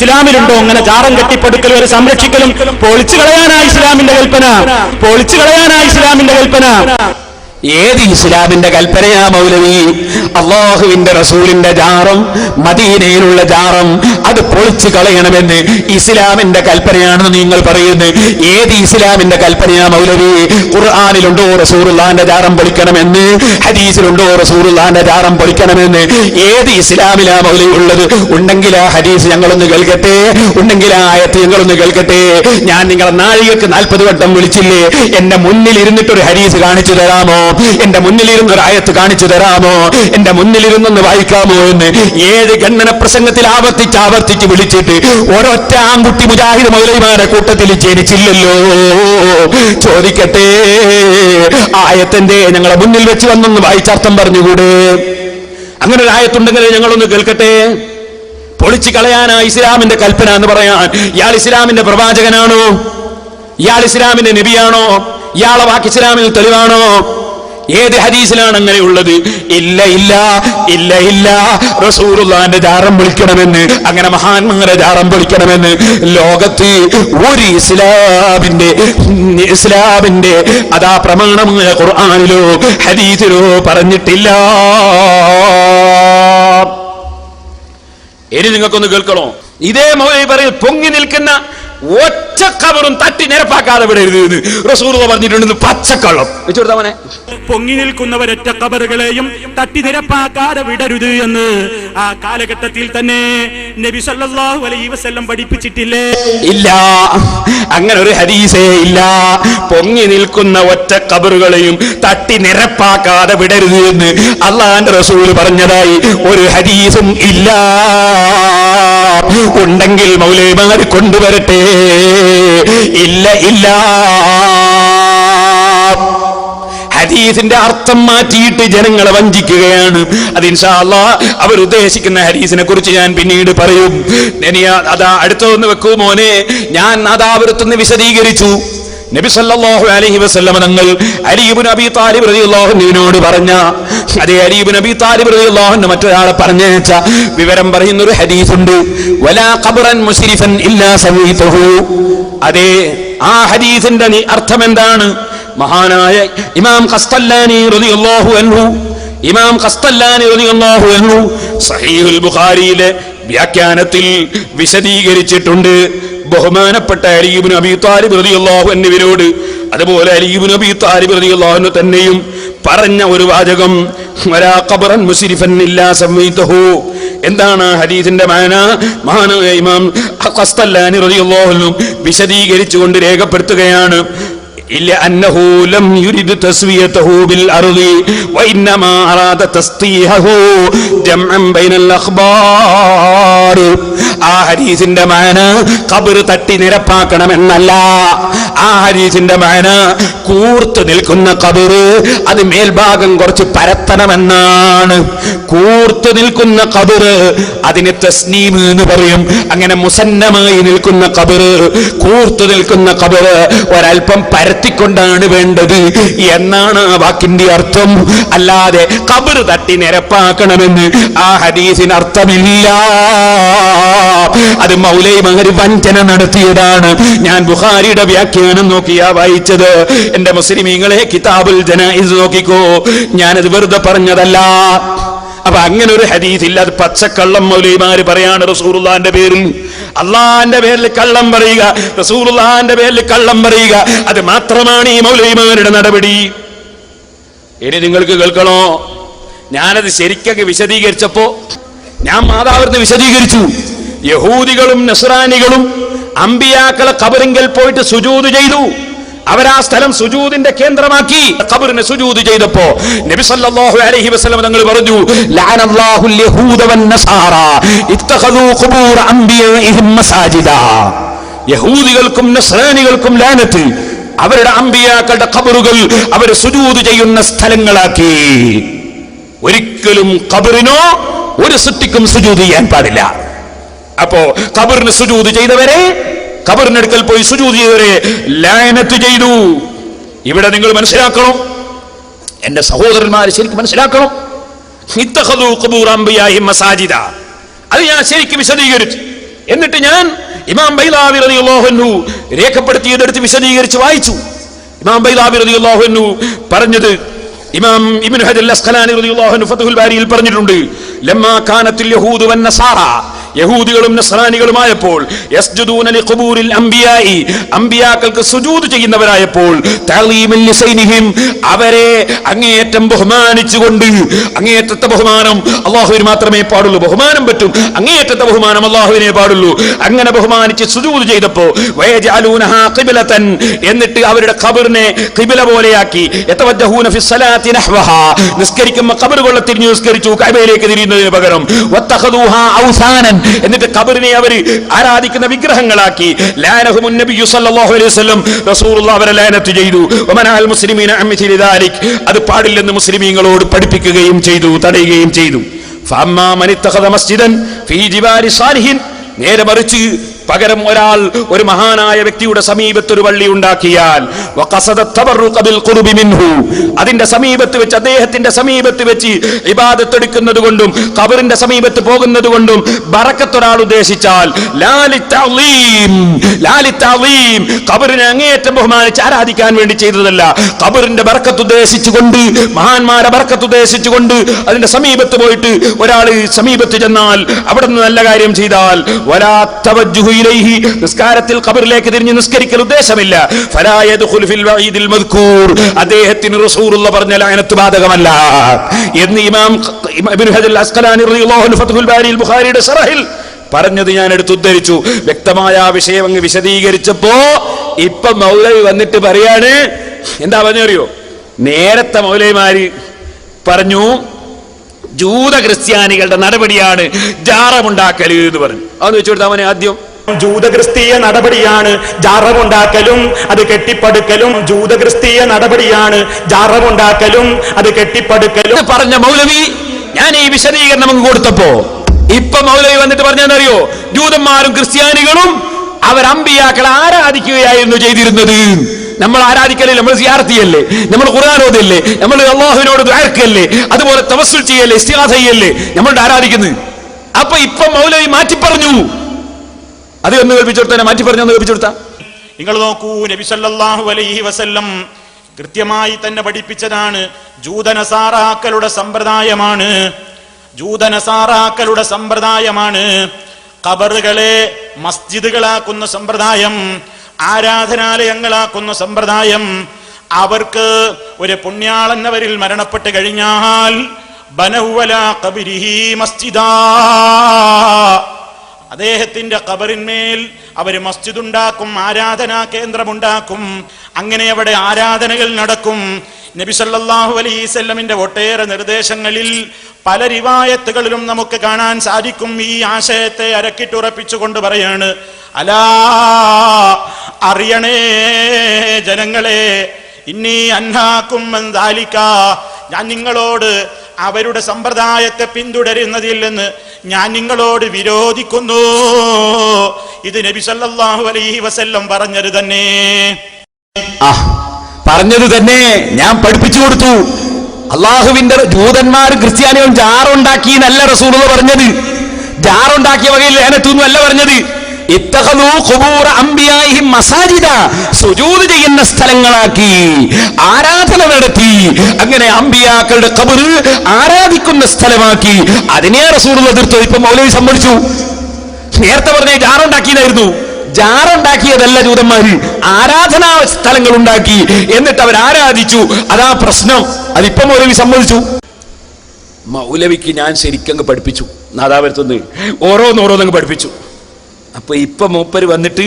ഇസ്ലാമിലുണ്ടോ? അങ്ങനെ ചാറം കെട്ടിപ്പടുക്കലും ഒരു സംരക്ഷിക്കലും പൊളിച്ചു കളയാനാ ഇസ്ലാമിന്റെ കൽപ്പന. പൊളിച്ചു കളയാനാ ഇസ്ലാമിന്റെ കൽപ്പന. ഏത് ഇസ്ലാമിന്റെ കൽപ്പനയാ മൗലവി? അള്ളാഹുവിന്റെ റസൂലിന്റെ ജാറം മദീനയിലുള്ള ജാറം അത് പൊളിച്ചു കളയണമെന്ന് ഇസ്ലാമിന്റെ കൽപ്പനയാണെന്ന് നിങ്ങൾ പറയുന്നത് ഏത് ഇസ്ലാമിന്റെ കൽപ്പനയാ മൗലവി? ഖുർആാനിലുണ്ടോ റസൂറുല്ലാന്റെ ജാറം പൊളിക്കണമെന്ന്? ഹദീസിലുണ്ടോ റസൂറുല്ലാന്റെ ജാറം പൊളിക്കണമെന്ന്? ഏത് ഇസ്ലാമിലാ മൗലവി ഉള്ളത്? ഉണ്ടെങ്കിൽ ആ ഹദീസ് ഞങ്ങളൊന്ന് കേൾക്കട്ടെ? ഉണ്ടെങ്കിൽ ആ ആയത്ത് ഞങ്ങളൊന്ന് കേൾക്കട്ടെ? ഞാൻ നിങ്ങളെ നാഴികക്ക് നാൽപ്പത് വട്ടം വിളിച്ചില്ലേ? എന്റെ മുന്നിൽ ഇരുന്നിട്ടൊരു ഹദീസ് കാണിച്ചു തരാമോ? എന്റെ മുന്നിലിരുന്ന് ഒരു ആയത്ത് കാണിച്ചു തരാമോ? എന്റെ മുന്നിലിരുന്നൊന്ന് വായിക്കാമോ എന്ന്? ഏഴ് ഗണ്ണന പ്രസംഗത്തിൽ ആവർത്തിച്ച് ആവർത്തിച്ച് വിളിച്ചിട്ട് ഒരൊറ്റ ആൺകുട്ടി മുജാഹിദ് മൗലൈമാരെ കൂട്ടത്തിൽ ജനിച്ചില്ലല്ലോ. ചോദിക്കട്ടെ ആയത്തിന്റെ ഞങ്ങളെ മുന്നിൽ വെച്ച് വന്നൊന്ന് വായിച്ചർത്ഥം പറഞ്ഞുകൂടെ? അങ്ങനെ ഒരു ആയത്തുണ്ടെങ്കിൽ ഞങ്ങളൊന്ന് കേൾക്കട്ടെ? പൊളിച്ചു കളയാനാ ഇസ്ലാമിന്റെ കൽപ്പന എന്ന് പറയാൻ. ഇയാൾ ഇസ്ലാമിന്റെ പ്രവാചകനാണോ? ഇയാൾ ഇസ്ലാമിന്റെ നബിയാണോ? ഇയാളെ വാക്ക് ഇസ്ലാമിൽ തെളിവാണോ? ഏത് ഹദീസിലാണ് അങ്ങനെയുള്ളത് ഇല്ല ഇല്ല ഇല്ല ഇല്ല. റസൂറുള്ളാന്റെ ജാറം വിളിക്കണമെന്ന് അങ്ങനെ മഹാന്മാരെ ജാറം വിളിക്കണമെന്ന് ലോകത്ത് ഒരു ഇസ്ലാമിന്റെ ഇസ്ലാമിന്റെ അതാ പ്രമാണമായ ഖുർആാനിലോ ഹദീസിലോ പറഞ്ഞിട്ടില്ല. ഇനി നിങ്ങൾക്കൊന്ന് കേൾക്കണോ? ഇതേ പറയും പൊങ്ങി നിൽക്കുന്ന ഒറ്റ കബറും തട്ടി നിരപ്പാക്കാതെ വിടരുത് എന്ന് റസൂർ പറഞ്ഞിട്ടുണ്ട് പച്ചക്കള്ളം. വെച്ചുകൊടുത്താ മോനെ. പൊങ്ങി നിൽക്കുന്നവരൊറ്റ കബറുകളെയും തട്ടി നിരപ്പാക്കാതെ വിടരുത് എന്ന് ആ കാലഘട്ടത്തിൽ തന്നെ നബി സല്ലല്ലാഹു അലൈഹി വസല്ലം പഠിപ്പിച്ചിട്ടില്ലേ? ഇല്ല. അങ്ങനെ ഒരു ഹദീസേ ഇല്ല. പൊങ്ങി നിൽക്കുന്ന ഒറ്റ കബറുകളെയും തട്ടി നിരപ്പാക്കാതെ വിടരുത് എന്ന് അള്ളാന്റെ റസൂൽ പറഞ്ഞതായി ഒരു ഹദീസും ഇല്ല. ഉണ്ടെങ്കിൽ മൗലൈമാർ കൊണ്ടുവരട്ടെ. ഇല്ല ഇല്ല. ഹദീസിന്റെ അർത്ഥം മാറ്റിയിട്ട് ജനങ്ങളെ വഞ്ചിക്കുകയാണ്. അത് ഇൻഷാല്ല അവർ ഉദ്ദേശിക്കുന്ന ഹദീസിനെ കുറിച്ച് ഞാൻ പിന്നീട് പറയും. അതാ അടുത്തൊന്ന് വെക്കൂ മോനെ. ഞാൻ അതാ അതാവൃത്തൊന്ന് വിശദീകരിച്ചു. നബി സല്ലല്ലാഹു അലൈഹി വസല്ലമ തങ്ങൾ അലീബ് നബി താലിബ് റളിയല്ലാഹുവിനോട് പറഞ്ഞ അതേ അലീബ് നബി താലിബ് റളിയല്ലാഹു മറ്റൊരാളെ പറഞ്ഞേച്ച വിവരം പറയുന്ന ഒരു ഹദീസ് ഉണ്ട് വലാ ഖബറൻ മുസ്രിഫൻ ഇല്ലാ സമീതഹു അതേ ആ ഹദീസിന്റെ അർത്ഥം എന്താണ്? മഹാനായ ഇമാം ഖസ്തല്ലാനി റളിയല്ലാഹു അൻഹു ഇമാം ഖസ്തല്ലാനി റളിയല്ലാഹു അൻഹു സഹീഹുൽ ബുഖാരിയിലെ വ്യാഖ്യാനത്തിൽ വിശദീകരിച്ചിട്ടുണ്ട്. ബഹുമാനപ്പെട്ട അലീബു നബി താലിബ് റതിയുള്ളാഹു എന്നിവരോട് അതുപോലെ അലീബു നബി താലിബ് റതിയുള്ളാഹുവിന് തന്നെയും പറഞ്ഞ ഒരു വാചകം എന്താണ് ഹദീസിന്റെ മാന? മഹാനായ ഇമാം റളിയല്ലാഹു വിശദീകരിച്ചുകൊണ്ട് രേഖപ്പെടുത്തുകയാണ് ഇല്ല അന്നഹു ലം യുരിദ് തസ്വിയതഹു ബിൽ ബൈനൽ ആ ഹരീസിന്റെ മാന കബർ തട്ടി നിരപ്പാക്കണമെന്നല്ല. ആ ഹരീസിന്റെ മാന കൂർത്ത് നിൽക്കുന്ന കബർ അത് മേൽഭാഗം കുറച്ച് പരത്തണമെന്നാണ്. കൂർത്ത് നിൽക്കുന്ന കബർ അതിന് തസ്നീം എന്ന് പറയും. അങ്ങനെ മുസന്നമായി നിൽക്കുന്ന കബർ കൂർത്ത് നിൽക്കുന്ന കബർ ഒരൽപ്പം പരത്തിക്കൊണ്ടാണ് വേണ്ടത്. എന്നാണ് ആ വാക്കിന്റെ അർത്ഥം. അല്ലാതെ കബർ തട്ടി നിരപ്പാക്കണമെന്ന് ആ ഹരീസിന് അർത്ഥമില്ല. അത് മൗലൈ മഹരി വഞ്ചന നടത്തിയതാണ്. ഞാൻ ബുഹാരിയുടെ വ്യാഖ്യാനം നോക്കിയാ വായിച്ചത്. എന്റെ മുസ്ലിമീങ്ങളെ കിതാബുൽ ജനായിസ് നോക്കിക്കോ. ഞാനത് വെറുതെ പറഞ്ഞതല്ല. അപ്പൊ അങ്ങനെ ഒരു ഹദീസ് ഇല്ല അത് പച്ചക്കള്ളം മൗലൈമാര് പറയാണ് റസൂറുല്ലാന്റെ പേരിൽ. അള്ളാന്റെ പേരിൽ കള്ളം പറയുക. റസൂറുല്ലാന്റെ പേരിൽ കള്ളം പറയുക. അത് മാത്രമാണ് ഈ മൗലൈമാരുടെ നടപടി. ഇനി നിങ്ങൾക്ക് കേൾക്കണോ? ഞാനത് ശരിക്കൊക്കെ വിശദീകരിച്ചപ്പോ ഞാൻ മാതാവിന് വിശദീകരിച്ചു. യഹൂദികളും നസ്രാനികളും അമ്പിയാക്കളെ കബറിങ്കൽ പോയിട്ട് സുജൂത് ചെയ്തു. അവരാ സ്ഥലം സുജൂദിന്റെ കേന്ദ്രമാക്കി. ഖബറിനെ സുജൂദ് ചെയ്തപ്പോ നബി സല്ലല്ലാഹു അലൈഹി വസല്ലം തങ്ങൾ പറഞ്ഞു ലഅനല്ലാഹുൽ യഹൂദ വൻ നസാറ ഇത്തഖദു ഖുബൂർ അംബിയാഇഹിം മസാജിദ. യഹൂദികൾക്കും നസ്രാനികൾക്കും ലാനത്ത്. അവരുടെ അമ്പിയാക്കളുടെ ഖബറുകൾ അവർ സുജൂദ് ചെയ്യുന്ന സ്ഥലങ്ങളാക്കി. ഒരിക്കലും ഖബറിനോ ഒരു സൃഷ്ടിക്കും സുജൂദ് ചെയ്യാൻ പാടില്ല. അപ്പോ കബറിന് സുജൂദ് ചെയ്തവരെ കബറിനടുക്കൽ പോയി സുജൂദ് ചെയ്തവരെ ലയനത്ത് ചെയ്തു. ഇവിടെ നിങ്ങൾ മനസ്സിലാക്കണം. എന്റെ സഹോദരന്മാർ ശരിക്കും മനസ്സിലാക്കണം. മസാജിദ. അത് ഞാൻ ശരിക്കും വിശദീകരിച്ചു. എന്നിട്ട് ഞാൻ ഇമാം ബൈലാവി റളിയല്ലാഹു രേഖപ്പെടുത്തിയതെടുത്ത് വിശദീകരിച്ച് വായിച്ചു. ഇമാം ബൈലാവി റളിയല്ലാഹു പറഞ്ഞത് ഇമാം ഇബ്നു ഹജർ അസ്ഖലാനി റളിയല്ലാഹു അൻഹു ഫത്ഹുൽ ബാരിയിൽ പറഞ്ഞിട്ടുണ്ട് ലമ്മാ കാനത്തിൽ യഹൂദു വൻ യഹൂദികളും നസ്രാനികളുമായപ്പോൾ അമ്പിയാക്കൾക്ക് സുജൂത് ചെയ്യുന്നവരായപ്പോൾ അവരെ അങ്ങേയറ്റം ബഹുമാനിച്ചുകൊണ്ട് അങ്ങേയറ്റത്തെ ബഹുമാനം അള്ളാഹുവിന് മാത്രമേ പാടുള്ളൂ. ബഹുമാനം പറ്റും. അങ്ങേയറ്റത്തെ ബഹുമാനം അള്ളാഹുവിനെ പാടുള്ളൂ. അങ്ങനെ ബഹുമാനിച്ച് സുജൂത് ചെയ്തപ്പോ എന്നിട്ട് അവരുടെ ഖബറിനെ കിബില പോലെയാക്കി നിസ്കരിക്കുമ്പോൾ തിരിഞ്ഞു നിസ്കരിച്ചു കഅബയിലേക്ക് തിരിയുന്നതിന് പകരം എന്നിട്ട് കബറിനെ അവർ ആരാധിക്കുന്ന വിഗ്രഹങ്ങളാക്കി. ചെയ്തു. മുസ്ലിമീന അത് പാടില്ലെന്ന് മുസ്ലിമീങ്ങളോട് പഠിപ്പിക്കുകയും ചെയ്തു തടയുകയും ചെയ്തു. മസ്ജിദൻ ഫീ സാലിഹിൻ. നേരെ മറിച്ച് പകരം ഒരാൾ ഒരു മഹാനായ വ്യക്തിയുടെ സമീപത്ത് ഒരു പള്ളി ഉണ്ടാക്കിയാൽ അതിന്റെ സമീപത്ത് വെച്ച് അദ്ദേഹത്തിന്റെ സമീപത്ത് വെച്ച് ഇബാദത്ത് എടുക്കുന്നത് കൊണ്ടും കബറിന്റെ സമീപത്ത് പോകുന്നത് കൊണ്ടും ബറക്കത്തൊരാൾ ഉദ്ദേശിച്ചാൽ കബറിനെ അങ്ങേയറ്റം ബഹുമാനിച്ച് ആരാധിക്കാൻ വേണ്ടി ചെയ്തതല്ല. കബറിന്റെ ബറക്കത്ത് ഉദ്ദേശിച്ചുകൊണ്ട് മഹാന്മാരെ ബറക്കത്ത് ഉദ്ദേശിച്ചുകൊണ്ട് അതിന്റെ സമീപത്ത് പോയിട്ട് ഒരാൾ സമീപത്ത് ചെന്നാൽ അവിടെ നിന്ന് നല്ല കാര്യം ചെയ്താൽ വലാ തവജ്ജുഹു ഇലൈഹി നിസ്കാരത്തിൽ ഖബറിലേക്ക് തിരിഞ്ഞ് നിസ്കരിക്കൽ ഉദ്ദേശമില്ല. ഫലാ യദ്ഖുൽ ഫിൽ വഈദിൽ മദ്കൂർ അദ്ദേഹത്തിന് റസൂലുള്ള പറഞ്ഞ ലഅനത്ത് ബാധകമല്ല. എന്ന് ഇമാം ഇബ്നു ഹജർ അസ്ഖലാനി റളിയല്ലാഹു അൻഹു ഫത്ഹുൽ ബാരിയിൽ ബുഖാരിയുടെ ശറഹിൽ പറഞ്ഞത് ഞാൻ എടുത്ത് ഉദ്ധരിച്ചു. വ്യക്തമായ ആ വിഷയം അങ്ങ് വിശദീകരിച്ചപ്പോ ഇപ്പൊ മൗലവി വന്നിട്ട് പറയാണ് എന്താ പറഞ്ഞറിയോ? നേരത്തെ മൗലവിമാര് പറഞ്ഞു ജൂത ക്രിസ്ത്യാനികളുടെ നടപടിയാണ് ജാറമുണ്ടാക്കൽ എന്ന് പറഞ്ഞു. അതെന്ന് വെച്ചു കൊടുത്താൽ അവനെ ആദ്യം. ജൂതക്രിസ്തീയ നടപടിയാണ്. ജാറമുണ്ടാക്കലും അത് കെട്ടിപ്പടുക്കലും. ജൂതക്രിസ്തീയ നടപടിയാണ്. ജാറമുണ്ടാക്കലും അത് കെട്ടിപ്പടുക്കലും. പറഞ്ഞ മൗലവി ഞാൻ ഈ വിശദീകരണം അങ്ങ് കൊടുത്തപ്പോ ഇപ്പൊ മൗലവി വന്നിട്ട് പറഞ്ഞെന്നറിയോ ജൂതന്മാരും ക്രിസ്ത്യാനികളും അവർ അമ്പിയാക്കളെ ആരാധിക്കുകയായിരുന്നു ചെയ്തിരുന്നത്. നമ്മൾ ആരാധിക്കലേ നമ്മൾ സിയാർത്തിയല്ലേ? നമ്മൾ ഖുർആൻ നമ്മൾ അള്ളാഹുവിനോട് ദ്വാരക്കല്ലേ അതുപോലെ തവസ്സുൽ ചെയ്യല്ലേ? ഇസ്തിഹാസ നമ്മളുടെ ആരാധിക്കുന്നത്. അപ്പൊ ഇപ്പൊ മൗലവി മാറ്റി പറഞ്ഞു അത് എന്ന് കേൾപ്പിച്ചെടുത്ത? മാറ്റി പറഞ്ഞു കേൾപ്പിച്ചെടുത്ത? കേൾപ്പിച്ചു നിങ്ങൾ നോക്കൂ നബി സല്ലല്ലാഹു അലൈഹി വസല്ലം കൃത്യമായി തന്നെ പഠിപ്പിച്ചതാണ്. ജൂതനസാറാക്കളുടെ സമ്പ്രദായമാണ്. ജൂതനസാറാക്കളുടെ സമ്പ്രദായമാണ്. കബറുകളെ മസ്ജിദുകളാക്കുന്ന സമ്പ്രദായം ആരാധനാലയങ്ങളാക്കുന്ന സമ്പ്രദായം. അവർക്ക് ഒരു പുണ്യാളെന്നവരിൽ മരണപ്പെട്ട് കഴിഞ്ഞാൽ ബനഹുവല കബിരിഹി മസ്ജിദാ. അദ്ദേഹത്തിന്റെ കബറിന്മേൽ അവർ മസ്ജിദ് ഉണ്ടാക്കും ആരാധനാ കേന്ദ്രമുണ്ടാക്കും അങ്ങനെ അവിടെ ആരാധനകൾ നടക്കും. നബി സല്ലാഹു അലൈസല്ലമിന്റെ ഒട്ടേറെ നിർദ്ദേശങ്ങളിൽ പല റിവായത്തുകളിലും നമുക്ക് കാണാൻ സാധിക്കും. ഈ ആശയത്തെ അരക്കിട്ടുറപ്പിച്ചുകൊണ്ട് പറയാണ് അലാ അറിയണേ ജനങ്ങളെ ഇന്നീ അന്നാക്കും ഞാൻ നിങ്ങളോട് അവരുടെ സമ്പ്രദായത്തെ പിന്തുടരുന്നതിൽ നിന്ന് ഞാൻ നിങ്ങളോട് വിരോധിക്കുന്നു. ഇത് നബി സല്ലല്ലാഹു അലൈഹി വസല്ലം പറഞ്ഞത് തന്നെ. പറഞ്ഞത് തന്നെ. ഞാൻ പഠിപ്പിച്ചു കൊടുത്തു. അള്ളാഹുവിന്റെ ജൂതന്മാർ ക്രിസ്ത്യാനികളും ജാറുണ്ടാക്കി എന്നല്ല റസൂൾ പറഞ്ഞത്. ജാറുണ്ടാക്കിയ വകയിൽ ലേനത്തു അല്ല പറഞ്ഞത്. സുജൂദ് ചെയ്യുന്ന സ്ഥലങ്ങളാക്കി ആരാധന നടത്തി അങ്ങനെ അമ്പിയാക്കളുടെ കബർ ആരാധിക്കുന്ന സ്ഥലമാക്കി. അതിനെ റസൂറുള്ള എതിർത്തു. ഇപ്പൊ മൗലവി സമ്മതിച്ചു. നേരത്തെ പറഞ്ഞ ജാറുണ്ടാക്കിയതായിരുന്നു. ജാറുണ്ടാക്കിയതല്ല ജൂതന്മാര്. ആരാധനാ സ്ഥലങ്ങൾ ഉണ്ടാക്കി എന്നിട്ട് അവർ ആരാധിച്ചു. അതാ പ്രശ്നം. അതിപ്പം മൗലവി സമ്മതിച്ചു. മൗലവിക്ക് ഞാൻ ശരിക്കങ്ങ് പഠിപ്പിച്ചു. നാദാപുരത്തുനിന്ന് ഓരോന്നോരോന്നങ്ങ് പഠിപ്പിച്ചു. അപ്പൊ ഇപ്പൊ മൂപ്പര് വന്നിട്ട്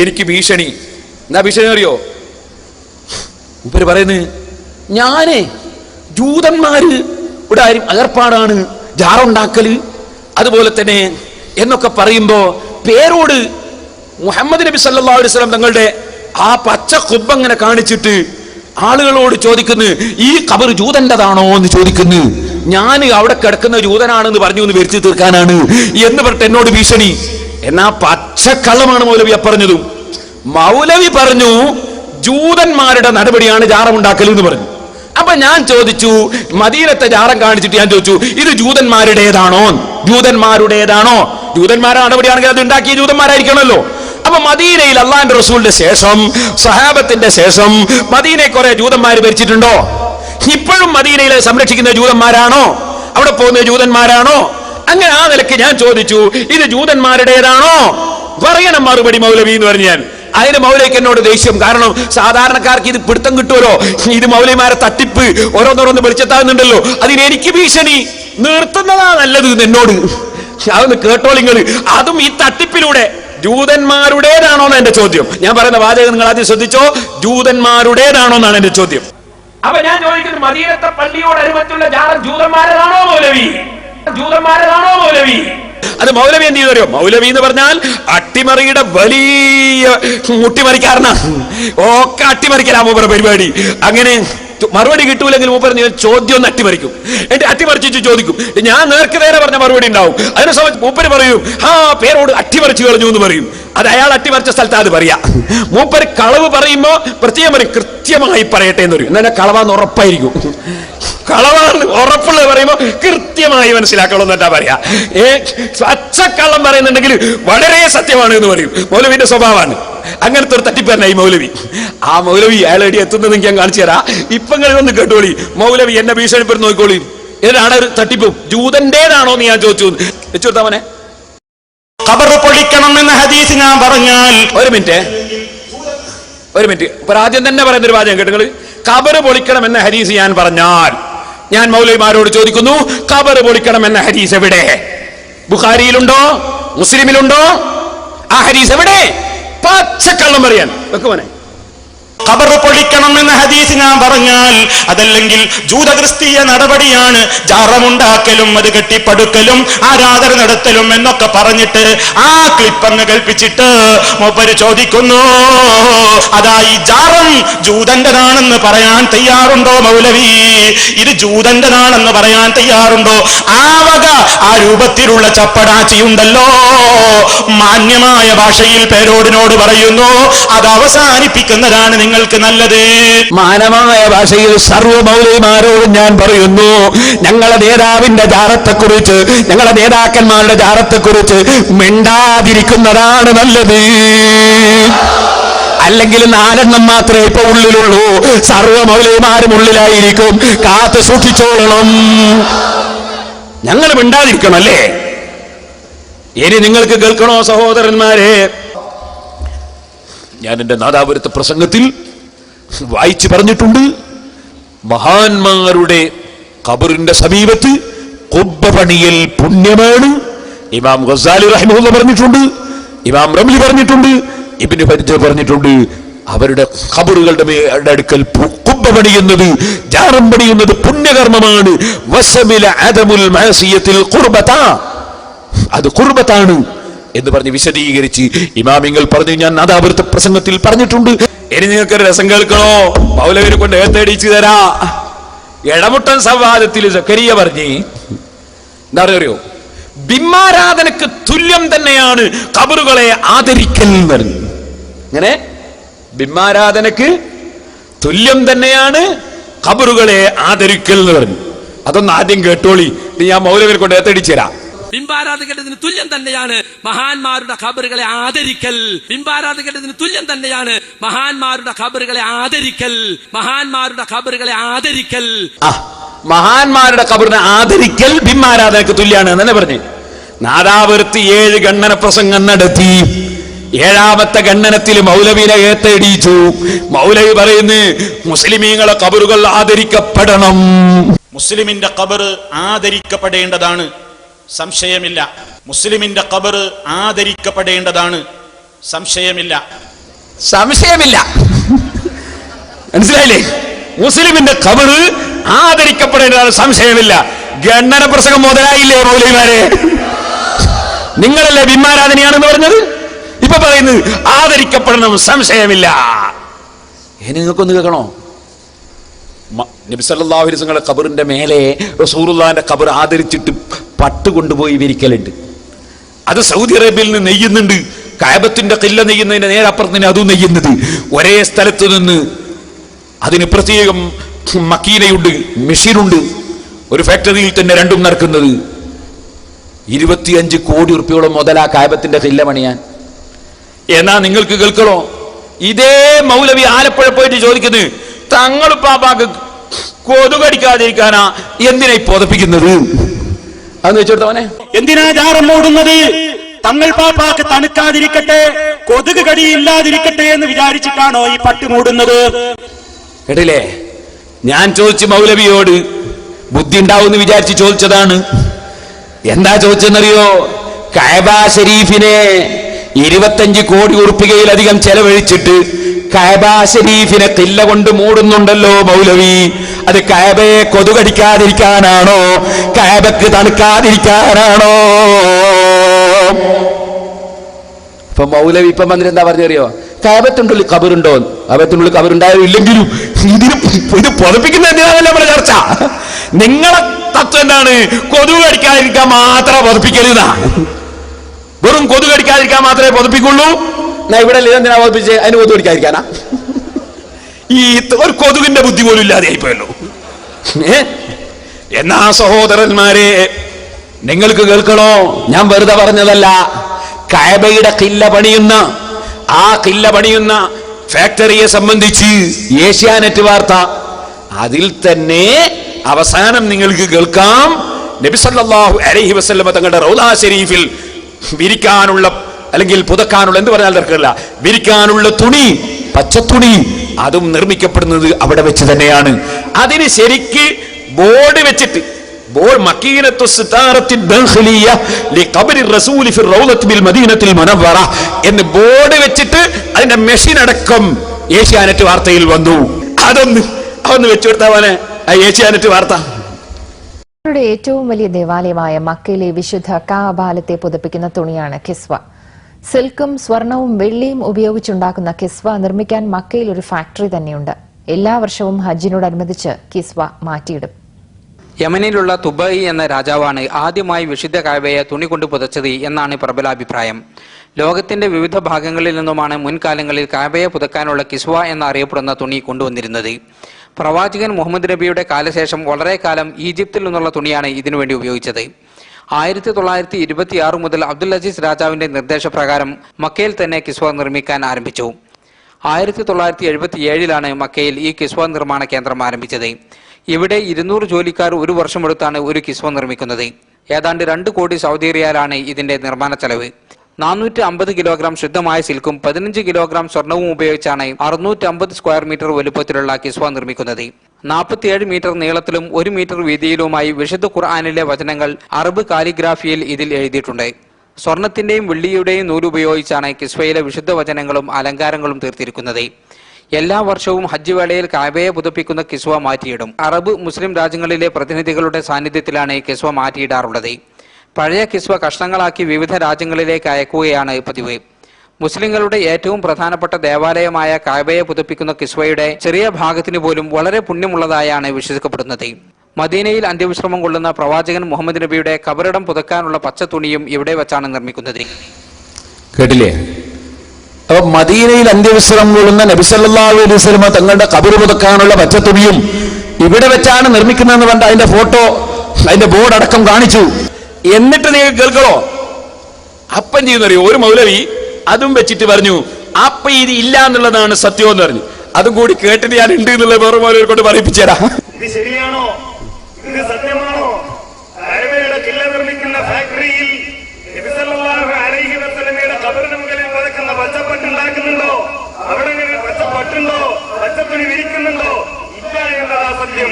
എനിക്ക് ഭീഷണി. എന്നാ ഭീഷണി അറിയോ? മൂപ്പര് പറയുന്നു ഞാനേ ജൂതന്മാര് ഇവിടെ ആരും അകർപ്പാടാണ് ജാറുണ്ടാക്കൽ അതുപോലെ തന്നെ എന്നൊക്കെ പറയുമ്പോ പേരോട് മുഹമ്മദ് നബി സല്ലല്ലാഹു അലൈഹി വസല്ലം തങ്ങളുടെ ആ പച്ച കുബ്ബ അങ്ങനെ കാണിച്ചിട്ട് ആളുകളോട് ചോദിക്കുന്നു ഈ കബർ ജൂതന്റെതാണോ എന്ന് ചോദിക്കുന്നു. ഞാൻ അവിടെ കിടക്കുന്ന ജൂതനാണെന്ന് പറഞ്ഞു എന്ന് വരുത്തി തീർക്കാനാണ്. എന്ന് പറഞ്ഞിട്ട് എന്നോട് ഭീഷണി. എന്നാ പച്ചക്കള്ളമാണ് മൗലവി പറഞ്ഞതും മൗലവി പറഞ്ഞു ജൂതന്മാരുടെ നടപടിയാണ് ജാറമുണ്ടാക്കൽ എന്ന് പറഞ്ഞു. അപ്പൊ ഞാൻ ചോദിച്ചു മദീനത്തെ ജാറം കാണിച്ചിട്ട് ഞാൻ ചോദിച്ചു ഇത് ജൂതന്മാരുടേതാണോ? ജൂതന്മാരുടേതാണോ? ജൂതന്മാരുടെ നടപടിയാണെങ്കിൽ അത് ഉണ്ടാക്കിയ ജൂതന്മാരായിരിക്കണമല്ലോ. അപ്പൊ മദീനയിൽ അള്ളാന്റെ റസൂലിന്റെ ശേഷം സഹാബത്തിന്റെ ശേഷം മദീനയെ കുറെ ജൂതന്മാർ ഭരിച്ചിട്ടുണ്ടോ? ഇപ്പോഴും മദീനയിലെ സംരക്ഷിക്കുന്ന ജൂതന്മാരാണോ? അവിടെ പോകുന്ന ജൂതന്മാരാണോ? അങ്ങനെ ആ നിലയ്ക്ക് ഞാൻ ചോദിച്ചു ഇത് ജൂതന്മാരുടേതാണോ? പറയണം മറുപടി മൗലവി എന്ന് പറഞ്ഞു ഞാൻ. അതിന് മൗലയ്ക്ക് എന്നോട് ദേഷ്യം. കാരണം സാധാരണക്കാർക്ക് ഇത് പിടുത്തം കിട്ടുമല്ലോ? ഇത് മൗലിമാരെ തട്ടിപ്പ് ഓരോന്നോരോന്ന് വെളിച്ചെത്താകുന്നുണ്ടല്ലോ അതിന് എനിക്ക് ഭീഷണി. നിർത്തുന്നതാ നല്ലത് എന്ന് എന്നോട്. അതൊന്ന് കേട്ടോളിങ്ങൾ അതും ഈ തട്ടിപ്പിലൂടെ. ജൂതന്മാരുടേതാണോ എന്ന് എന്റെ ചോദ്യം. ഞാൻ പറയുന്ന വാചകം നിങ്ങൾ ആദ്യം ശ്രദ്ധിച്ചോ? ജൂതന്മാരുടേതാണോ എന്നാണ് എന്റെ ചോദ്യം. അപ്പൊ ഞാൻ ചോദിക്കുന്നു മദീനത്തെ പള്ളിയോടനുബന്ധിച്ചുള്ള ജാതം ജൂതന്മാരാണോ മൗലവി? മൗലവി? അത് മൗലവി എന്ത് ചെയ്തോ മൗലവി എന്ന് പറഞ്ഞാൽ അട്ടിമറിയുടെ വലിയ മുട്ടിമറിക്കാരണ ഒക്കെ അട്ടിമറിക്കലാ മൂപ്പറ പരിപാടി. അങ്ങനെ മറുപടി കിട്ടൂലെങ്കിൽ മൂപ്പർ ചോദ്യം ഒന്ന് അട്ടിമറിക്കും. എന്റെ അട്ടിമറിച്ചു ചോദിക്കും. ഞാൻ നേർക്ക് നേരെ പറഞ്ഞ മറുപടി ഉണ്ടാവും. അതിനെ സംബന്ധിച്ച് മൂപ്പര് പറയും ആ പേരോട് അട്ടിമറിച്ചു കളഞ്ഞു എന്ന് പറയും. അത് അയാൾ അട്ടിമറിച്ച സ്ഥലത്ത് അത് പറയാ. മൂപ്പർ കളവ് പറയുമ്പോ പ്രത്യേകം പറയും കൃത്യമായി പറയട്ടെ എന്ന് പറയും. കളവാന്ന് ഉറപ്പായിരിക്കും. കളവാണ് ഉറപ്പുള്ളത് പറയുമ്പോ കൃത്യമായി മനസ്സിലാക്കണം എന്നിട്ടാ പറയാ. ഏ പച്ചക്കള്ളം പറയുന്നുണ്ടെങ്കിൽ വളരെ സത്യമാണ് എന്ന് പറയും. മൗലവിന്റെ സ്വഭാവമാണ്. അങ്ങനത്തെ ഒരു തട്ടിപ്പേരനായി മൗലവി. ആ മൗലവി അയാൾ എടി എത്തുന്നതെങ്കിൽ ഞാൻ കാണിച്ചു തരാം. ഇപ്പൊ നിങ്ങൾ ഒന്ന് കേട്ടോളി. മൗലവി എന്നെ ഭീഷണിപ്പെടുത്തി നോക്കിക്കോളി. ഏതാണ് ഒരു തട്ടിപ്പ്? ജൂതന്റേതാണോ എന്ന് ഞാൻ ചോദിച്ചു. വെച്ചു കൊടുത്താമനെ ഖബർ പൊളിക്കണം എന്ന ഹദീസ് ഞാൻ പറഞ്ഞാൽ ഒരു മിനിറ്റ്. ഒരു മിനിറ്റ്. ഇപ്പൊ ആദ്യം തന്നെ പറയുന്ന ഒരു വാചകം കേട്ടു കബറ് പൊളിക്കണം എന്ന ഹരീസ് ഞാൻ പറഞ്ഞാൽ. ഞാൻ മൗലവിമാരോട് ചോദിക്കുന്നു കബറ് പൊളിക്കണം എന്ന ഹരീസ് എവിടെ? ബുഖാരിയിലുണ്ടോ? മുസ്ലിമിലുണ്ടോ? ആ ഹരീസ് എവിടെ? പച്ചക്കള്ളം പറയാൻ. വെക്കുമോനെ ഖബർ പൊളിക്കണം എന്ന ഹദീസ് ഞാൻ പറഞ്ഞാൽ അതല്ലെങ്കിൽ ജൂതക്രിസ്തീയ നടപടിയാണ് ജാറമുണ്ടാക്കലും അത് കെട്ടിപ്പടുക്കലും ആരാധന നടത്തലും എന്നൊക്കെ പറഞ്ഞിട്ട് ആ ക്ലിപ്പങ്ങ് കൽപ്പിച്ചിട്ട് മൂപ്പര് ചോദിക്കുന്നു അതാ ഈ ജാറം ജൂതന്റെതാണെന്ന് പറയാൻ തയ്യാറുണ്ടോ മൗലവി? ഇത് ജൂതന്റെതാണെന്ന് പറയാൻ തയ്യാറുണ്ടോ? ആ വക ആ രൂപത്തിലുള്ള ചപ്പടാച്ചിയുണ്ടല്ലോ. മാന്യമായ ഭാഷയിൽ പേരോടിനോട് പറയുന്നു അത് അവസാനിപ്പിക്കുന്നതാണ് നിങ്ങൾക്ക് നല്ലത്. മാനമായ ഭാഷയിൽ സർവ മൗലവിമാരോടും ഞാൻ പറയുന്നു ഞങ്ങളെ നേതാവിന്റെ ജാറത്തെക്കുറിച്ച് ഞങ്ങളെ നേതാക്കന്മാരുടെ ജാറത്തെക്കുറിച്ച് മിണ്ടാതിരിക്കുന്നതാണ് നല്ലത്. അല്ലെങ്കിൽ നാലെണ്ണം മാത്രമേ ഇപ്പൊ ഉള്ളിലുള്ളൂ. സർവ മൗലവിമാരും ഉള്ളിലായിരിക്കും. കാത്തു സൂക്ഷിച്ചോളണം. ഞങ്ങൾ മിണ്ടാതിരിക്കണം അല്ലേ? ഇനി നിങ്ങൾക്ക് കേൾക്കണോ സഹോദരന്മാരെ? ഞാൻ എന്റെ നാദാപുരത്തെ പ്രസംഗത്തിൽ വായിച്ചു പറഞ്ഞിട്ടുണ്ട്. മഹാന്മാരുടെ ഖബറിന്റെ സമീപത്ത് കൊബ്ബ പണിയൽ പുണ്യമാണ്. ഇമാം ഗസാലി റഹ്മുല്ല പറഞ്ഞിട്ടുണ്ട് ഇമാം റംലി പറഞ്ഞിട്ടുണ്ട് ഇബിന് പരിച പറഞ്ഞിട്ടുണ്ട്. അവരുടെ ഖബറുകളുടെ അടുക്കൽ കുബ്ബ പണിയുന്നത് ജാറം പണിയുന്നത് പുണ്യകർമ്മമാണ്. അദമുൽ അത് കുർബത്താണ്. എന്ന് പറഞ്ഞ് വിശദീകരിച്ച് ഇമാമിങ്ങൾ പറഞ്ഞു ഞാൻ നാദാപുരത്തെ പ്രസംഗത്തിൽ പറഞ്ഞിട്ടുണ്ട്. ഇനി നിങ്ങൾക്ക് രസം കേൾക്കണോ? മൗലവിനെ കൊണ്ട് ഏത്തടിച്ചു തരാ. ഇടമുട്ടൻ സംവാദത്തിൽ സക്കരിയ പറഞ്ഞു. എന്താ പറയോ ബിംബാരാധനക്ക് തുല്യം തന്നെയാണ് കബറുകളെ ആദരിക്കൽ. എന്ന് പറഞ്ഞു അങ്ങനെ ബിംബാരാധനക്ക് തുല്യം തന്നെയാണ് കബറുകളെ ആദരിക്കൽ. എന്ന് പറഞ്ഞു അതൊന്ന് ആദ്യം കേട്ടോളി. ഞാൻ മൗലവിനെ കൊണ്ട് ഏത്തടിച്ചു തരാം. ബിംബാരാധകരുടെ തുല്യം തന്നെയാണ് മഹാന്മാരുടെ ഖബറുകളെ ആദരിക്കൽ. ബിംബാരാധകരുടെ തുല്യം തന്നെയാണ് മഹാന്മാരുടെ ഖബറുകളെ ആദരിക്കൽ. മഹാന്മാരുടെ ഖബറുകളെ ആദരിക്കൽ. മഹാന്മാരുടെ ഖബറിനെ ആദരിക്കൽ ബിംബാരാധനക്ക് തുല്യാണ് എന്ന് തന്നെ പറഞ്ഞു? നാദാപുരത്ത് ഏഴ് ഗണ്ണന പ്രസംഗം നടത്തി. ഏഴാമത്തെ ഗണ്ണനത്തിൽ മൗലവിനെ ഏത്തടിച്ചു മൗലവി പറയുന്നു മുസ്ലിമീങ്ങളെ കബറുകൾ ആദരിക്കപ്പെടണം. മുസ്ലിമിന്റെ ഖബർ ആദരിക്കപ്പെടേണ്ടതാണ്. സംശയമില്ല. മുസ്ലിമിന്റെ കബർ ആദരിക്കപ്പെടേണ്ടതാണ്. സംശയമില്ല. സംശയമില്ല. മനസ്സിലായില്ലേ? മുസ്ലിമിന്റെ കബർ ആദരിക്കപ്പെടേണ്ടതാണ്. സംശയമില്ല. ഗണ്ണന പ്രസംഗം മുതലായില്ലേ മൗലിമാരെ നിങ്ങളല്ലേ ബിംബാരാധനയാണെന്ന് പറഞ്ഞത്? ഇപ്പൊ പറയുന്നത് ആദരിക്കപ്പെടണം സംശയമില്ല. ഇനി നിങ്ങൾക്കൊന്ന് കേൾക്കണോ? നബിസല്ലാഹുലിസങ്ങളുടെ ഖബറിന്റെ മേലെ റസൂറുല്ലാന്റെ കബർ ആദരിച്ചിട്ട് പട്ട് കൊണ്ടുപോയി വിരിക്കലുണ്ട്. അത് സൗദി അറേബ്യയിൽ നിന്ന് നെയ്യുന്നുണ്ട്. കായബത്തിന്റെ കില്ല നെയ്യുന്നതിന്റെ നേരെ അപ്പുറത്ത് തന്നെ അതും നെയ്യുന്നത്. ഒരേ സ്ഥലത്ത് നിന്ന് അതിന് പ്രത്യേകം മക്കീനയുണ്ട് മെഷീനുണ്ട്. ഒരു ഫാക്ടറിയിൽ തന്നെ രണ്ടും നടക്കുന്നത്. ഇരുപത്തിയഞ്ച് കോടി ഉറുപ്പിയോളം മുതലാ കായബത്തിന്റെ കില്ല പണിയാൻ. എന്നാ നിങ്ങൾക്ക് കേൾക്കണോ? ഇതേ മൗലവി ആലപ്പുഴ പോയിട്ട് ചോദിക്കുന്നത് തങ്ങൾ പാപ്പാക്ക് കൊതുകടിക്കാതിരിക്കാനാ എന്തിനായി പുതപ്പിക്കുന്നത് അന്ന് വെച്ചെടുത്തവനെ എന്തിനാ ജാറം ഓടുന്നത് തങ്ങൾ പാപ്പാക്ക് തണുക്കാതിരിക്കട്ടെ കൊതുക് കടിയില്ലാതിരിക്കട്ടെ എന്ന് വിചാരിച്ചിട്ടാണോ ഈ പട്ട് മൂടുന്നത്? കേട്ടില്ലേ ഞാൻ ചോദിച്ചു മൗലവിയോട് ബുദ്ധി ഉണ്ടാവും വിചാരിച്ച് ചോദിച്ചതാണ്. എന്താ ചോദിച്ചെന്നറിയോ? കഅബ ഷരീഫിനെ ഇരുപത്തഞ്ച് കോടി ഉറുപ്പികയിലധികം ചെലവഴിച്ചിട്ട് കഅബ ഷരീഫിനെ കില്ല കൊണ്ട് മൂടുന്നുണ്ടല്ലോ മൗലവി. അത് കഅബയെ കൊതുകടിക്കാതിരിക്കാനാണോ? കഅബക്ക് തണുക്കാതിരിക്കാനാണോ? ഇപ്പൊ മൗലവി ഇപ്പം വന്നിട്ട് എന്താ പറഞ്ഞറിയോ? കാബത്തിനുള്ളിൽ കബറുണ്ടോ കാബത്തിനുള്ളിൽ കബറുണ്ടായാലും ഇല്ലെങ്കിലും ഇതിന് ഇത് പൊതപ്പിക്കുന്ന എന്തിനാണല്ലോ നമ്മുടെ ചർച്ച? നിങ്ങളെ തത്വം എന്താണ്? കൊതുക് കടിക്കാതിരിക്കാൻ മാത്രം പുതപ്പിക്കരുതാ വെറും കൊതുക് കടിക്കാതിരിക്കാൻ മാത്രമേ പുതപ്പിക്കുള്ളൂ. ഞാൻ ഇവിടെ എന്തിനാ പുതപ്പിച്ച് അതിന് കൊതു പിടിക്കാതിരിക്കാനാ? ഈ ഒരു കൊതുകിന്റെ ബുദ്ധി പോലും ഇല്ലാതെ ആയിപ്പോയല്ലോ. എന്നാ സഹോദരന്മാരെ നിങ്ങൾക്ക് കേൾക്കണോ? ഞാൻ വെറുതെ പറഞ്ഞതല്ല. കയബയുടെ കില്ല പണിയുന്ന ആ കില്ല പണിയുന്ന ഫാക്ടറിയെ സംബന്ധിച്ച് ഏഷ്യാനെറ്റ് വാർത്ത. അതിൽ തന്നെ അവസാനം നിങ്ങൾക്ക് കേൾക്കാം. നബി അലഹി വസ്ലമ തങ്ങളുടെ റൗദാ ഷെരീഫിൽ വിരിക്കാനുള്ള അല്ലെങ്കിൽ പുതക്കാനുള്ള എന്ത് പറഞ്ഞാൽ തിരക്കില്ല വിരിക്കാനുള്ള തുണി പച്ച തുണി അതും നിർമ്മിക്കപ്പെടുന്നത് അവിടെ വെച്ച് തന്നെയാണ്. അതിന് ശരിക്ക് ബോർഡ് വെച്ചിട്ട് എന്ന് ബോർഡ് വെച്ചിട്ട് അതിന്റെ മെഷീൻ അടക്കം ഏഷ്യാനെറ്റ് വാർത്തയിൽ വന്നു. അതൊന്ന് അതൊന്ന് വെച്ചു കൊടുത്താവാനെ ആ ഏഷ്യാനെറ്റ് വാർത്ത. ഏറ്റവും വലിയ ദേവാലയമായ മക്കയിലെ വിശുദ്ധ കാബാലത്തെ പുതപ്പിക്കുന്ന തുണിയാണ് കിസ്വ. സിൽക്കും സ്വർണവും വെള്ളിയും ഉപയോഗിച്ചുണ്ടാക്കുന്ന കിസ്വ നിർമ്മിക്കാൻ മക്കയിൽ ഒരു ഫാക്ടറി തന്നെയുണ്ട്. എല്ലാ വർഷവും ഹജ്ജിനോടനുബന്ധിച്ച് കിസ്വ മാറ്റിയിടും. യമനിലുള്ള തുബൈ എന്ന രാജാവാണ് ആദ്യമായി വിശുദ്ധ കാവയെ തുണി കൊണ്ട് പുതച്ചത് എന്നാണ് പ്രബല അഭിപ്രായം ലോകത്തിന്റെ വിവിധ ഭാഗങ്ങളിൽ നിന്നുമാണ് മുൻകാലങ്ങളിൽ കാബയെ പുതക്കാനുള്ള കിസ്വ എന്നറിയപ്പെടുന്ന തുണി കൊണ്ടുവന്നിരുന്നത്. പ്രവാചകൻ മുഹമ്മദ് നബിയുടെ കാലശേഷം വളരെ കാലം ഈജിപ്തിൽ നിന്നുള്ള തുണിയാണ് ഇതിനുവേണ്ടി ഉപയോഗിച്ചത്. ആയിരത്തി തൊള്ളായിരത്തി ഇരുപത്തിയാറ് മുതൽ അബ്ദുൽ അജീസ് രാജാവിന്റെ നിർദ്ദേശപ്രകാരം മക്കയിൽ തന്നെ കിസ്വ നിർമ്മിക്കാൻ ആരംഭിച്ചു. ആയിരത്തി തൊള്ളായിരത്തി എഴുപത്തി ഏഴിലാണ് മക്കയിൽ ഈ കിസ്വ നിർമ്മാണ കേന്ദ്രം ആരംഭിച്ചത്. ഇവിടെ ഇരുന്നൂറ് ജോലിക്കാർ ഒരു വർഷമെടുത്താണ് ഒരു കിസ്വ നിർമ്മിക്കുന്നത്. ഏതാണ്ട് രണ്ട് കോടി സൗദി റിയാലാണ് ഇതിന്റെ നിർമ്മാണ ചെലവ് നാനൂറ്റി അമ്പത് കിലോഗ്രാം ശുദ്ധമായ സിൽക്കും പതിനഞ്ച് കിലോഗ്രാം സ്വർണവും ഉപയോഗിച്ചാണ് അറുന്നൂറ്റി അമ്പത് സ്ക്വയർ മീറ്റർ വലുപ്പത്തിലുള്ള കിസ്വ നിർമ്മിക്കുന്നത്. നാൽപ്പത്തിയേഴ് മീറ്റർ നീളത്തിലും ഒരു മീറ്റർ വീതിയിലുമായി വിശുദ്ധ ഖുർആാനിലെ വചനങ്ങൾ അറബ് കാലിഗ്രാഫിയിൽ ഇതിൽ എഴുതിയിട്ടുണ്ട്. സ്വർണത്തിന്റെയും വെള്ളിയുടെയും നൂലുപയോഗിച്ചാണ് കിസ്വയിലെ വിശുദ്ധ വചനങ്ങളും അലങ്കാരങ്ങളും തീർത്തിരിക്കുന്നത്. എല്ലാ വർഷവും ഹജ്ജ് വേളയിൽ കാബയെ പുതുപ്പിക്കുന്ന കിസ്വ മാറ്റിയിടും. അറബ് മുസ്ലിം രാജ്യങ്ങളിലെ പ്രതിനിധികളുടെ സാന്നിധ്യത്തിലാണ് കിസ്വ മാറ്റിയിടാറുള്ളത്. പഴയ കിസ്വ കഷ്ണങ്ങളാക്കി വിവിധ രാജ്യങ്ങളിലേക്ക് അയക്കുകയാണ് പതിവ്. മുസ്ലിങ്ങളുടെ ഏറ്റവും പ്രധാനപ്പെട്ട ദേവാലയമായ കാബയെ പുതുപ്പിക്കുന്ന കിസ്വയുടെ ചെറിയ ഭാഗത്തിന് പോലും വളരെ പുണ്യമുള്ളതായാണ് വിശ്വസിക്കപ്പെടുന്നത്. മദീനയിൽ അന്ത്യവിശ്രമം കൊള്ളുന്ന പ്രവാചകൻ മുഹമ്മദ് നബിയുടെ കബറിടം പുതുക്കാനുള്ള പച്ച തുണിയും ഇവിടെ വെച്ചാണ് നിർമ്മിക്കുന്നത്. കേട്ടില്ലേ? അപ്പൊ മദീനയിൽ അന്ത്യവിശ്രമം കൊള്ളുന്ന നബിസല്ലാഹു അലൈഹി കബർ തങ്ങളുടെ പച്ച തുണിയും ഇവിടെ വെച്ചാണ് നിർമ്മിക്കുന്നതെന്ന് പറഞ്ഞ അതിന്റെ ഫോട്ടോ അതിന്റെ ബോർഡ് അടക്കം കാണിച്ചു. എന്നിട്ട് നീ കേൾക്കണോ? അപ്പൻ ചെയ്യുന്നറിയോ ഒരു മൗലവി അതും വെച്ചിട്ട് പറഞ്ഞു അപ്പ ഇത് ഇല്ല എന്നുള്ളതാണ് സത്യം എന്ന് പറഞ്ഞു. അതും കൂടി കേട്ടിട്ട് ഞാൻ ഉണ്ട് എന്നുള്ള വേറെ മൗലവരെ കൊണ്ട് പറയിപ്പിച്ചേരാ ഇത് ശരിയാണോ? ഇത് സത്യമാണോ? അരവയുടെ കില്ല നിർമ്മിക്കുന്ന ഫാക്ടറിയിൽ മുകളിൽ പതക്കുന്ന അവിടെ പച്ചപ്പട്ടുണ്ടോ പച്ചത്തുണി വിരിക്കുന്നുണ്ടോ? ഇല്ല എന്നതാ സത്യം.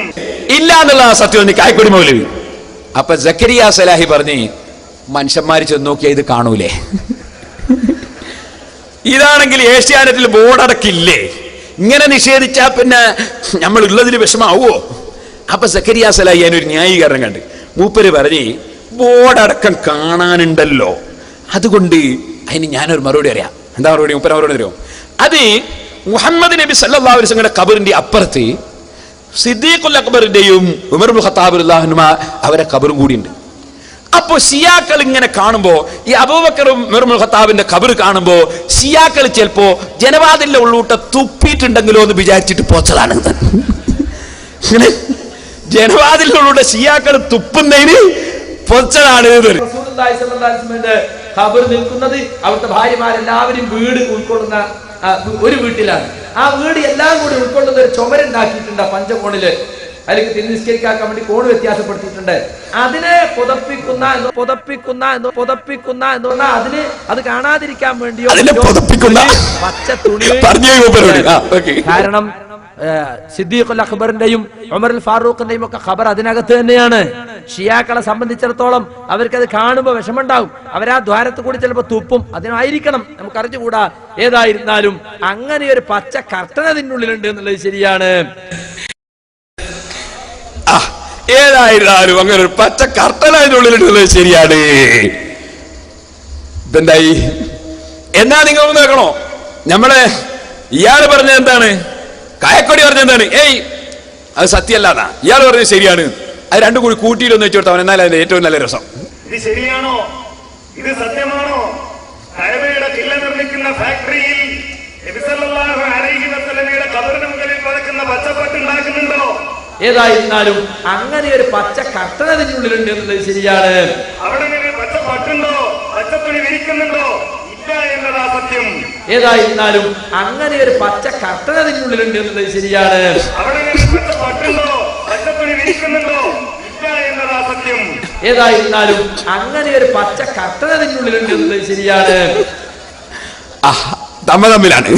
ഇല്ല എന്നുള്ള സത്യം നീ കായ്ക്കൊടി മൗലവി. അപ്പൊ ജക്കരിയ സലാഹി പറഞ്ഞു മനുഷ്യന്മാര് ചെന്ന് നോക്കിയാൽ ഇത് കാണൂലേ? ഇതാണെങ്കിൽ ഏഷ്യാനെറ്റിൽ ബോർഡടക്കില്ലേ ഇങ്ങനെ നിഷേധിച്ചാ പിന്നെ നമ്മൾ ഉള്ളതിൽ വിഷമാവോ? അപ്പൊ സക്കരിയ സലാഹി ഒരു ന്യായീകരണം കണ്ട്. മൂപ്പര് പറഞ്ഞ് ബോർഡടക്കം കാണാനുണ്ടല്ലോ. അതുകൊണ്ട് അതിന് ഞാനൊരു മറുപടി അറിയാം. എന്താ മറുപടി? മൂപ്പര മറുപടി തരുമോ അത് മുഹമ്മദ് നബി സല്ലല്ലാഹു അലൈഹി കബറിന്റെ അപ്പുറത്ത് സിദ്ദീഖുൽ അക്ബറിന്റെയും ഉമർ ഖത്താബുല്ലാഹിനുമ അവരെ കബറും കൂടിയുണ്ട് അപ്പോ ഷിയാക്കൾ ഇങ്ങനെ കാണുമ്പോ ഈ അബൂബക്കറും ബിൻ ഖത്താബിന്റെ കബർ കാണുമ്പോ ഷിയാക്കൾ ചിലപ്പോ ജനവാദിലെ ഉള്ളൂട്ട തുപ്പിയിട്ടുണ്ടെങ്കിലോ എന്ന് വിചാരിച്ചിട്ട് പോച്ചതാണ്. ഇങ്ങനെ ജനവാദിലുള്ള ഷിയാക്കൾ തുപ്പുന്നതിന് പൊച്ചതാണ് ഇത് നിൽക്കുന്നത് അവിടുത്തെ ഭാര്യമാരെല്ലാവരും വീട് ഉൾക്കൊള്ളുന്ന ഒരു വീട്ടിലാണ് ആ വീട് എല്ലാം കൂടി ഉൾക്കൊള്ളുന്ന ഒരു ചുമരുണ്ടാക്കിയിട്ടുണ്ട് പഞ്ചകോണിൽ അല്ലെങ്കിൽ തിരിസ്കരിക്കാക്കാൻ വേണ്ടി കോണ് വ്യത്യാസപ്പെടുത്തിയിട്ടുണ്ട് അതിനെ പുതപ്പിക്കുന്ന എന്ന് പുതപ്പിക്കുന്ന എന്ന് പുതപ്പിക്കുന്ന എന്ന് പറഞ്ഞാൽ അതിന് അത് കാണാതിരിക്കാൻ വേണ്ടിയോ? പച്ച തുണി. കാരണം സിദ്ദീഖുൽ അക്ബറിന്റെയും ഉമർ ഫാറൂഖിന്റെയും ഒക്കെ ഖബർ അതിനകത്ത് തന്നെയാണ് ഷിയാക്കളെ സംബന്ധിച്ചിടത്തോളം അവർക്കത് കാണുമ്പോൾ വിഷമുണ്ടാവും അവരാ ദ്വാരത്ത് കൂടി ചിലപ്പോൾ തുപ്പും. അതിനായിരിക്കണം. നമുക്ക് അറിഞ്ഞുകൂടാ ഏതായിരുന്നാലും അങ്ങനെ ഒരു പച്ച കർട്ടൻ അതിനുള്ളിലുണ്ട് എന്നുള്ളത് ശരിയാണ്. ഏതായിരുന്നാലും അങ്ങനെ ഒരു പച്ച കർട്ടൻ അതിനുള്ളിലുണ്ട് എന്നുള്ളത് ശരിയാണ്. ഇതെന്തായി? എന്നാ നിങ്ങൾ ഒന്ന് കേൾക്കണോ? നമ്മളെ ഇയാൾ പറഞ്ഞത് എന്താണ്? കായക്കൊടി പറഞ്ഞത് എന്താണ്? ഏയ് അത് സത്യമല്ലാതാ ഇയാൾ പറഞ്ഞത് ശരിയാണ്. അത് രണ്ടും കൂടി കൂട്ടിയിട്ടൊന്ന് വെച്ചു കൊടുത്താൽ എന്നാൽ അതിന്റെ ഏറ്റവും നല്ല രസം. ഇത് ശരിയാണോ? ഇത് സത്യമാണോ? ഹൈവേയുടെ കില്ല നിർമ്മിക്കുന്ന ഫാക്ടറിയിൽ ഏതായിരുന്നാലും അങ്ങനെ ഒരു പച്ച കർട്ടൻ അതിനുള്ളിലുണ്ട് എന്നുള്ളത് ശരിയാണ്. അവിടെ നിന്ന് പച്ചപ്പട്ടുണ്ടോ പച്ചത്തുണി വിരിക്കുന്നുണ്ടോ? ഏതായിരുന്നാലും അങ്ങനെ ഒരു പച്ച കർട്ടൻ അതിനുള്ളിലുണ്ട് എന്നുള്ളത് ശരിയാണ്. ഏതായിരുന്നാലും അങ്ങനെ ഒരു പച്ച കർട്ടൻ അതിനുള്ളിലുണ്ട് എന്നുള്ളത് ശരിയാണ്. തമ്മ തമ്മിലാണ്.